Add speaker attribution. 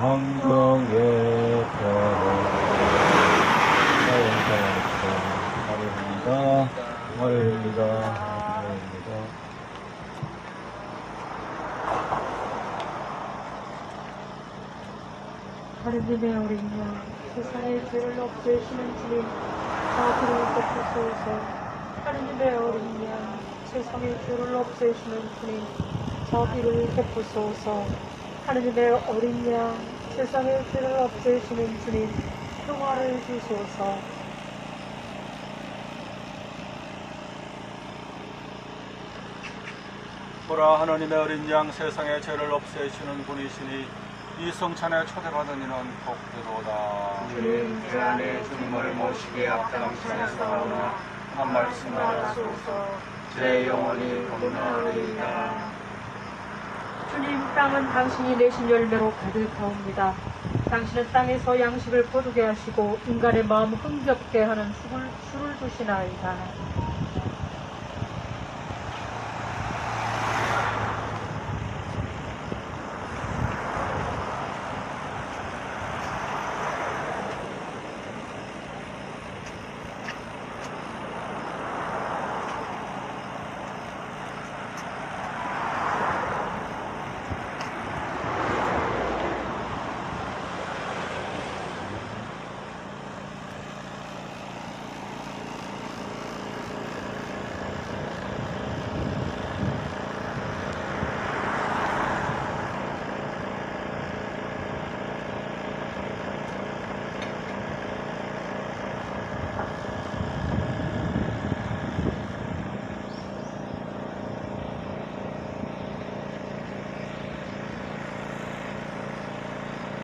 Speaker 1: 한국의 평화. 하루입니다. 하루입니다. 하루입니다.
Speaker 2: 하느님의 어린 양, 세상의 죄를 없애시는 주님, 자비를 베푸소서. 하느님의 어린 양, 세상의 죄를 없애시는 주님, 자비를 베푸소서. 하느님의 어린 양, 세상의 죄를 없애시는 주님, 평화를 주소서.
Speaker 3: 보라 하나님의 어린 양 세상의 죄를 없애시는 분이시니 이 성찬에 초대받은 이는 복되도다.
Speaker 4: 주님 제 안에 주님을 모시기에 앞장서사오나 한 말씀 하소서. 제 영혼이
Speaker 2: 주님, 땅은 당신이 내신 열매로 가득하옵니다. 당신은 땅에서 양식을 거두게 하시고 인간의 마음 흥겹게 하는 술을, 술을 주시나이다.